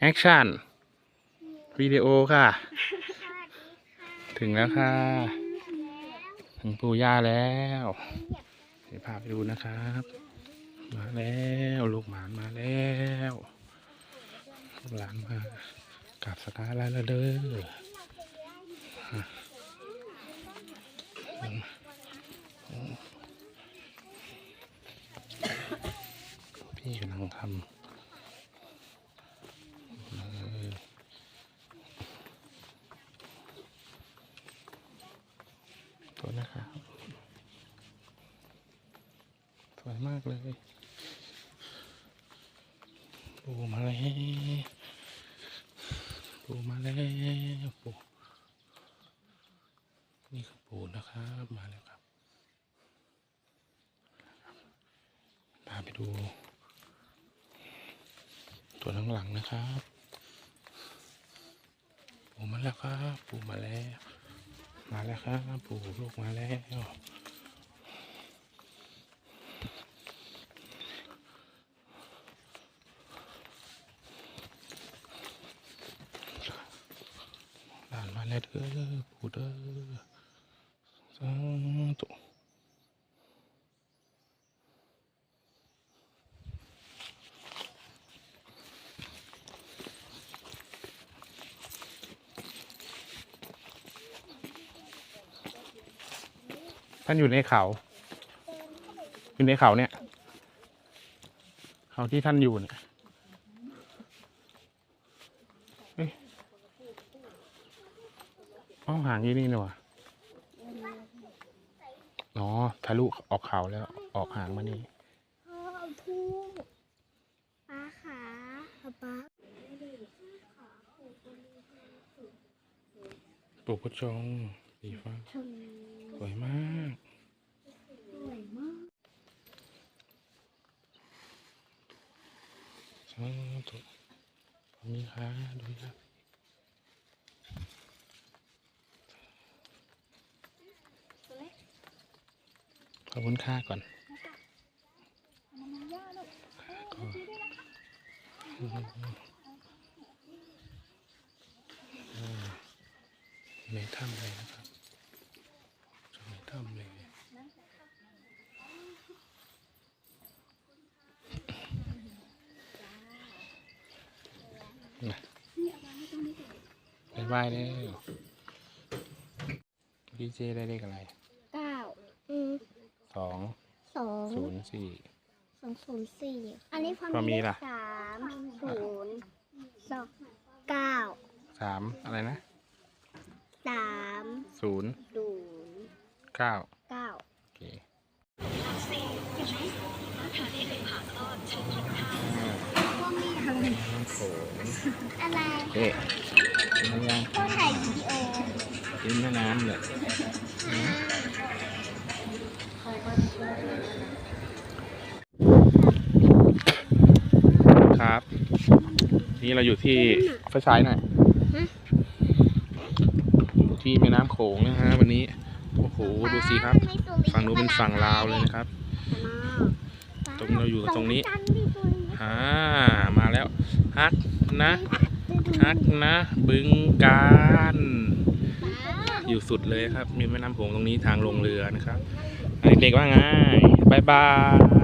แอคชั่นวิดีโอค่ะ ถึงแล้วค่ะ ถึงปู่ย่าแล้วเดี๋ยวพาไปดูนะครับ มาแล้วลูกหมานมาแล้วลูกหลานมากราบสักการะแล้วเด้ออะพี่กำลังทำเออตัวนะครับ สวย มากเลยปูมาแล้วปูมาแล้วปูนี่คือปูนะครับมาแล้วครับพาไปดู ตัวหลังๆนะครับ ปูมาแล้วครับปูมาแล้ว มาแล้วครับปูลูกมาแล้ว หลานมา แล้วเด้อปู่เด้อสาธุท่านอยู่ในเขา อยู่ในเขาเนี่ย เขาที่ท่านอยู่เนี่ย อ๋อหางยี่นี่นี่หวะอ๋อทะลุออกเขาแล้วออกหางมานี่พ่อเอาทูบป้าขาป๊าปู่พุทชงสีฟ้าสวยมากสวยมากสาธุมีค่ะดูนะ ขอบคุณค่าก่อนในถ้ำเลยนะครับในถ้ำเลยไปไหว้แล้ดีเจได้เลขอะไร สองสองศูนย์สี่ สองศูนย์สี่อันนี้พอพอมีเลขล่ะ สามศูนย์สองเก้าสามอะไรนะสามศูนย์ศูนย์เก้าเก้าโอเคพ่อมีอะไรน้ำโขงอะไรเอ๊ะมันยังพ่อถ่ายวิดีโอกินแม่น้ำเลย ครับ นี่เราอยู่ที่ไฟฉายหน่อยอยู่ที่แม่น้ำโขงนะฮะวันนี้ โอ้โห ดูสิครับ ฝั่งนู้นเป็นฝั่งลาวเลยนะครับ ตรงเราอยู่ตรงนี้อ่ามาแล้ว ฮักนะ ฮักนะ บึงการอยู่สุดเลยครับ มีแม่น้ำโขงตรงนี้ทางลงเรือนะครับอะ เด็กๆว่าไงบายบาย